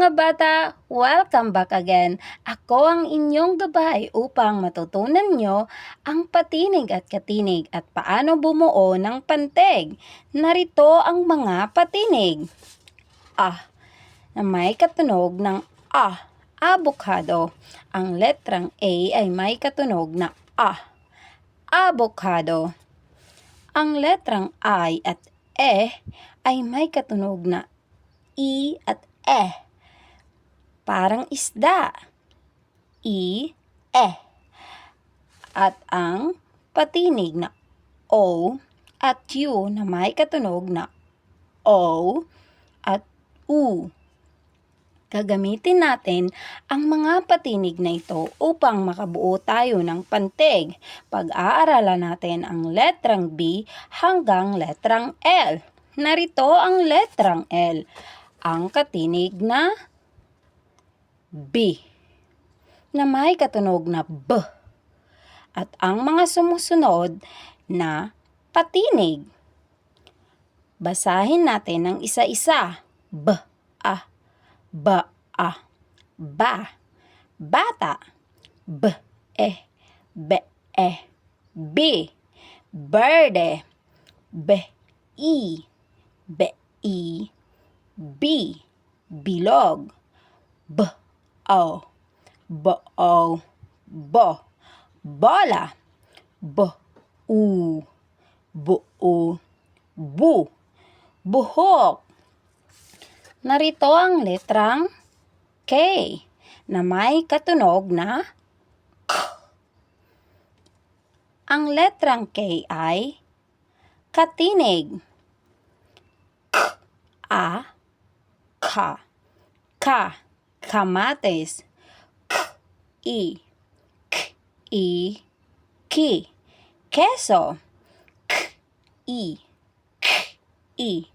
mga bata! Welcome back again! Ako ang inyong gabay upang matutunan nyo ang patinig at katinig at paano bumuo ng panteg. Narito ang mga patinig. Ah, na may katunog ng ah, avocado. Ang letrang A ay may katunog na ah, avocado. Ang letrang I at E ay may katunog na I at E. Parang isda. I, E. At ang patinig na O at U na may katunog na O at U. Gagamitin natin ang mga patinig na ito upang makabuo tayo ng panteg. Pag-aaralan natin ang letrang B hanggang letrang L. Narito ang letrang L. Ang katinig na B na may katunog na B. At ang mga sumusunod na patinig. Basahin natin ng isa-isa. B, A, B, A, ba, bata, B, E, B, E, B, berde, B, I, B, I, B, bilog, O, B, O, bo, bola, B, U, B, U, bu, buhok. Narito ang letrang K na may katunog na K. Ang letrang K ay katinig. K, A, Ka, Ka, kamates. K, I, K, I, Ki, keso. K, I, K, I,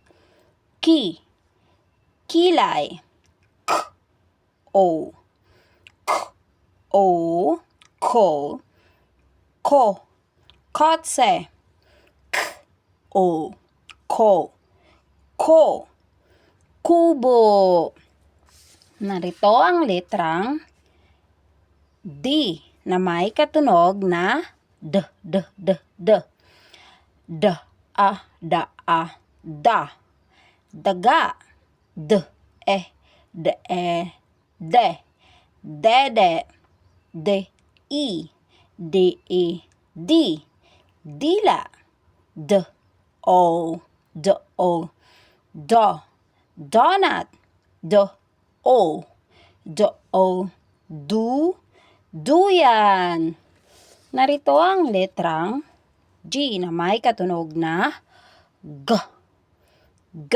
Ki, kilay. K, O, K, O, ko, ko, kotse. K, O, ko, ko, kubo. Narito ang letrang D na may katunog na D, D, D, D. D, A, da, A, da. Daga. D, E, D, E, de. Dede. D, I, D, E, di. Dila. D, O, D, O, do. Donut. D, O, D, O, du, duyan. Narito ang letrang G na may katunog na G. G.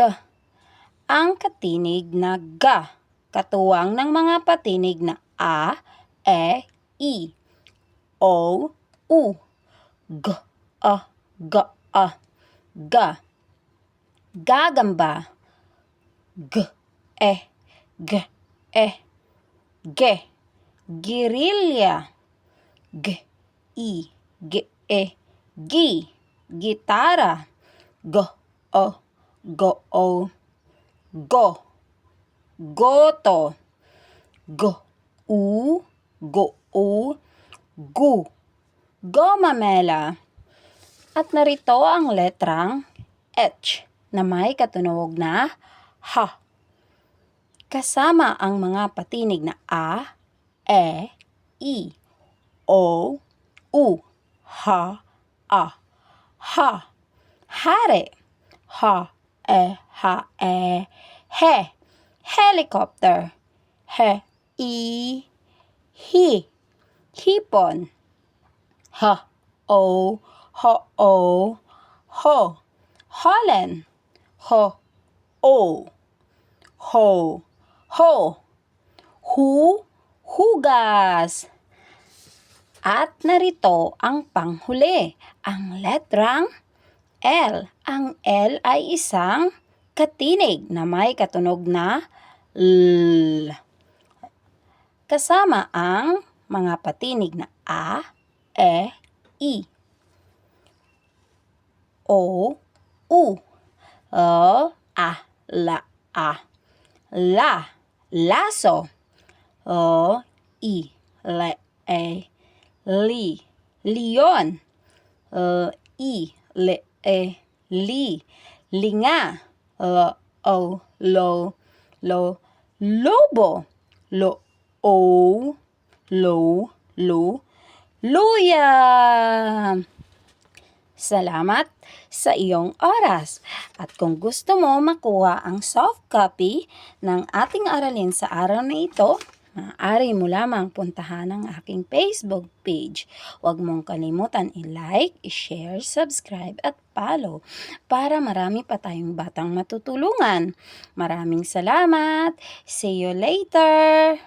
Ang katinig na G. Katuwang ng mga patinig na A, E, I, O, U. G, A, G, A, G. Gagamba. G, E, G, E, G. Girilya. G, I, G, E, Gi. Gitara. Go, O, Go, O, Go. Goto. Go, U, Go, U, Gu. Gomamela. At narito ang letrang H na may katunog na H. Kasama ang mga patinig na A, E, I, O, U, H, A, H, Hare, H, E, H, E, He, Helicopter, He, I, Hi, Hipon, H, O, H, O, Ho, Holland, H, O, Ho, Ho, Hu, Hugas. At narito ang panghuli, ang letrang L. Ang L ay isang katinig na may katunog na L. Kasama ang mga patinig na A, E, I, O, U, O, A, La, A, La, laso. O, i, le, e, li. Leon. O, i, le, e, li. Linga. Lo, o, lo, lo, lobo. Lo, o, lo, lu, luya. Salamat sa iyong oras. At kung gusto mo makuha ang soft copy ng ating aralin sa araw na ito, maaari mo lamang puntahan ang aking Facebook page. Huwag mong kalimutan i-like, i-share, subscribe at follow para marami pa tayong batang matutulungan. Maraming salamat. See you later.